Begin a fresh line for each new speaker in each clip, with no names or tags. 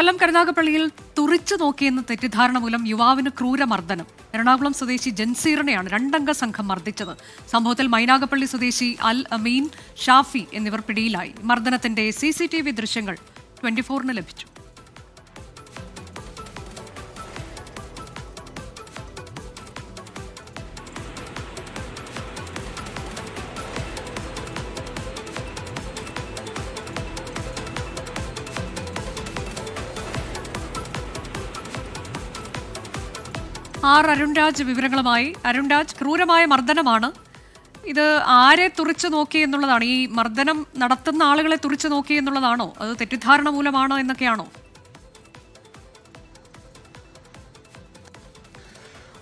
കൊല്ലം കരുനാഗപ്പള്ളിയിൽ തുറിച്ചു നോക്കിയെന്ന തെറ്റിദ്ധാരണ മൂലം യുവാവിന് ക്രൂരമർദ്ദനം. എറണാകുളം സ്വദേശി ജൻസീറിനെയാണ് രണ്ടംഗ സംഘം മർദ്ദിച്ചത്. സംഭവത്തിൽ മൈനാഗപ്പള്ളി സ്വദേശി അൽ അമീൻ ഷാഫി എന്നിവർ പിടിയിലായി. മർദ്ദനത്തിന്റെ സി ദൃശ്യങ്ങൾ ട്വന്റി ഫോറിന് ലഭിച്ചു. ആർ അരുൺരാജ് വിവരങ്ങളുമായി. അരുൺരാജ് ക്രൂരമായ മർദ്ദനമാണ്. ഇത് ആരെ തുറിച്ചു നോക്കി എന്നുള്ളതാണ്? ഈ മർദ്ദനം നടത്തുന്ന ആളുകളെ തുറിച്ചു നോക്കി എന്നുള്ളതാണോ? അത് തെറ്റിദ്ധാരണ മൂലമാണോ എന്നൊക്കെയാണോ?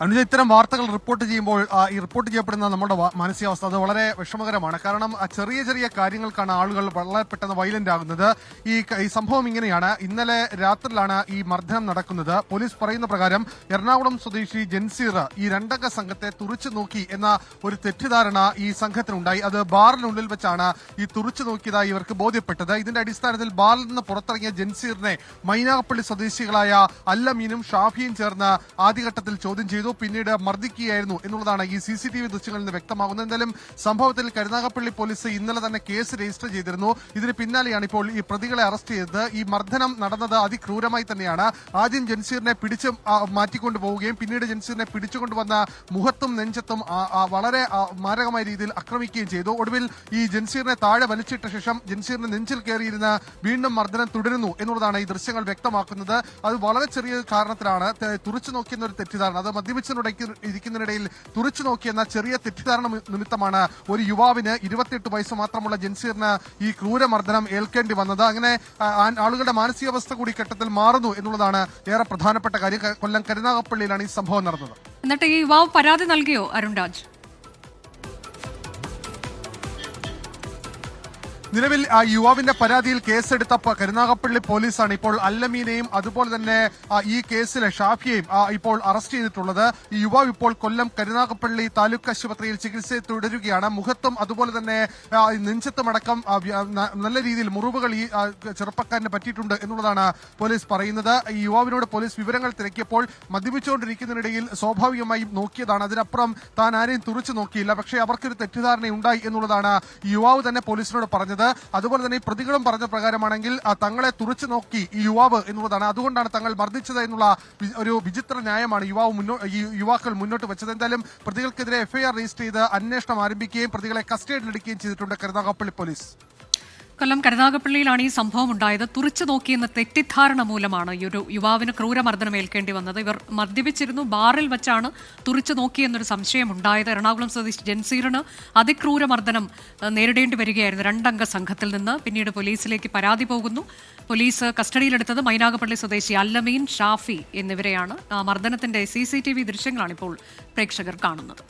അനുജ ഇത്തരം വാർത്തകൾ റിപ്പോർട്ട് ചെയ്യുമ്പോൾ ഈ റിപ്പോർട്ട് ചെയ്യപ്പെടുന്ന നമ്മുടെ മാനസികാവസ്ഥ അത് വളരെ വിഷമകരമാണ്. കാരണം ചെറിയ ചെറിയ കാര്യങ്ങൾക്കാണ് ആളുകൾ വളരെ പെട്ടെന്ന് വയലന്റ് ആകുന്നത്. ഈ ഈ സംഭവം ഇങ്ങനെയാണ്. ഇന്നലെ രാത്രിയിലാണ് ഈ മർദ്ദനം നടക്കുന്നത്. പോലീസ് പറയുന്ന പ്രകാരം എറണാകുളം സ്വദേശി ജൻസീർ ഈ രണ്ടംഗ സംഘത്തെ തുറച്ചു നോക്കി എന്ന ഒരു തെറ്റിദ്ധാരണ ഈ സംഘത്തിനുണ്ടായി. അത് ബാറിനുള്ളിൽ വെച്ചാണ് ഈ തുറച്ചു നോക്കിയതായി ഇവർക്ക് ബോധ്യപ്പെട്ടത്. ഇതിന്റെ അടിസ്ഥാനത്തിൽ ബാറിൽ നിന്ന് പുറത്തിറങ്ങിയ ജൻസീറിനെ മൈനാഗപ്പള്ളി സ്വദേശികളായ അല്ലമീനും ഷാഫിയും ചേർന്ന് ആദ്യഘട്ടത്തിൽ ചോദ്യം ചെയ്തു. പിന്നീട് മർദ്ദിക്കുകയായിരുന്നു എന്നുള്ളതാണ് ഈ സി സി ടി വി ദൃശ്യങ്ങളിൽ നിന്ന് വ്യക്തമാകുന്നത്. എന്തായാലും സംഭവത്തിൽ കരുനാഗപ്പള്ളി പോലീസ് ഇന്നലെ തന്നെ കേസ് രജിസ്റ്റർ ചെയ്തിരുന്നു. ഇതിന് പിന്നാലെയാണ് ഇപ്പോൾ ഈ പ്രതികളെ അറസ്റ്റ് ചെയ്തത്. ഈ മർദ്ദനം നടന്നത് അതിക്രൂരമായി തന്നെയാണ്. ആദ്യം ജൻസീറിനെ പിടിച്ച് മാറ്റിക്കൊണ്ടു പോവുകയും പിന്നീട് ജൻസീറിനെ പിടിച്ചുകൊണ്ടുവന്ന മുഖത്തും നെഞ്ചത്തും വളരെ മാരകമായ രീതിയിൽ ആക്രമിക്കുകയും ചെയ്തു. ഒടുവിൽ ഈ ജൻസീറിനെ താഴെ വലിച്ചിട്ട ശേഷം ജൻസീറിന് നെഞ്ചിൽ കയറിയിരുന്ന് വീണ്ടും മർദ്ദനം തുടരുന്നു എന്നുള്ളതാണ് ഈ ദൃശ്യങ്ങൾ വ്യക്തമാക്കുന്നത്. അത് വളരെ ചെറിയ കാരണത്തിലാണ്. തുറച്ചു നോക്കിയെന്നൊരു തെറ്റിദ്ധാരണ. അത് മദ്യപിച്ചിനിടയ്ക്ക് ഇരിക്കുന്നതിനിടയിൽ തുറച്ചു നോക്കിയെന്ന ചെറിയ തെറ്റിദ്ധാരണ നിമിത്തമാണ് ഒരു യുവാവിന് ഇരുപത്തിയെട്ട് വയസ്സ് മാത്രമുള്ള ജൻസീറിന് ഈ ക്രൂരമർദ്ദനം ഏൽക്കേണ്ടി വന്നത്. അങ്ങനെ ആളുകളുടെ മാനസികാവസ്ഥ കൂടി ഘട്ടത്തിൽ മാറുന്നു എന്നുള്ളതാണ് ഏറെ പ്രധാനപ്പെട്ട കാര്യം. കൊല്ലം കരുനാഗപ്പള്ളിയിലാണ് ഈ സംഭവം നടന്നത്.
എന്നിട്ട് ഈ യുവാവ് പരാതി നൽകിയോ അരുൺരാജ്
നിലവിൽ ആ യുവാവിന്റെ പരാതിയിൽ കേസെടുത്ത കരുനാഗപ്പള്ളി പോലീസാണ് ഇപ്പോൾ അല്ലമീനെയും അതുപോലെ തന്നെ ഈ കേസിലെ ഷാഫിയെയും ഇപ്പോൾ അറസ്റ്റ് ചെയ്തിട്ടുള്ളത്. ഈ യുവാവ് ഇപ്പോൾ കൊല്ലം കരുനാഗപ്പള്ളി താലൂക്ക് ആശുപത്രിയിൽ ചികിത്സ തുടരുകയാണ്. മുഖത്തും അതുപോലെ തന്നെ നെഞ്ചത്തുമടക്കം നല്ല രീതിയിൽ മുറിവുകൾ ഈ ചെറുപ്പക്കാരന് പറ്റിയിട്ടുണ്ട് എന്നുള്ളതാണ് പോലീസ് പറയുന്നത്. ഈ യുവാവിനോട് പോലീസ് വിവരങ്ങൾ തിരക്കിയപ്പോൾ മദ്യപിച്ചുകൊണ്ടിരിക്കുന്നതിനിടയിൽ സ്വാഭാവികമായും നോക്കിയതാണ്. അതിനപ്പുറം താൻ ആരെയും തുറച്ചു നോക്കിയില്ല. പക്ഷേ അവർക്കൊരു തെറ്റിദ്ധാരണ ഉണ്ടായി എന്നുള്ളതാണ് യുവാവ് തന്നെ പോലീസിനോട് പറഞ്ഞത്. അതുപോലെ തന്നെ ഈ പ്രതികളും പറഞ്ഞ പ്രകാരമാണെങ്കിൽ തങ്ങളെ തുറച്ചു നോക്കി ഈ യുവാവ് എന്നുള്ളതാണ്. അതുകൊണ്ടാണ് തങ്ങൾ മർദ്ദിച്ചത് എന്നുള്ള ഒരു വിചിത്ര ന്യായമാണ് യുവാവ് ഈ യുവാക്കൾ മുന്നോട്ട് വെച്ചത്. എന്തായാലും പ്രതികൾക്കെതിരെ എഫ്ഐആർ രജിസ്റ്റർ ചെയ്ത് അന്വേഷണം ആരംഭിക്കുകയും പ്രതികളെ കസ്റ്റഡിയിൽ എടുക്കുകയും ചെയ്തിട്ടുണ്ട് കരുനാഗപ്പള്ളി പോലീസ്.
കൊല്ലം കരുനാഗപ്പള്ളിയിലാണ് ഈ സംഭവം ഉണ്ടായത്. തുറച്ചു നോക്കിയെന്ന തെറ്റിദ്ധാരണ മൂലമാണ് ഈ ഒരു യുവാവിന് ക്രൂരമർദ്ദനം ഏൽക്കേണ്ടി വന്നത്. ഇവർ മദ്യപിച്ചിരുന്നു. ബാറിൽ വെച്ചാണ് തുറച്ചു നോക്കിയെന്നൊരു സംശയം ഉണ്ടായത്. എറണാകുളം സ്വദേശി ജൻസീറിന് അതിക്രൂരമർദ്ദനം നേരിടേണ്ടി വരികയായിരുന്നു രണ്ടംഗ സംഘത്തിൽ നിന്ന്. പിന്നീട് പോലീസിലേക്ക് പരാതി പോകുന്നു. പോലീസ് കസ്റ്റഡിയിലെടുത്തത് മൈനാഗപ്പള്ളി സ്വദേശി അല്ലമീൻ ഷാഫി എന്നിവരെയാണ്. മർദ്ദനത്തിന്റെ സി സി ടി വി ദൃശ്യങ്ങളാണ് ഇപ്പോൾ പ്രേക്ഷകർ കാണുന്നത്.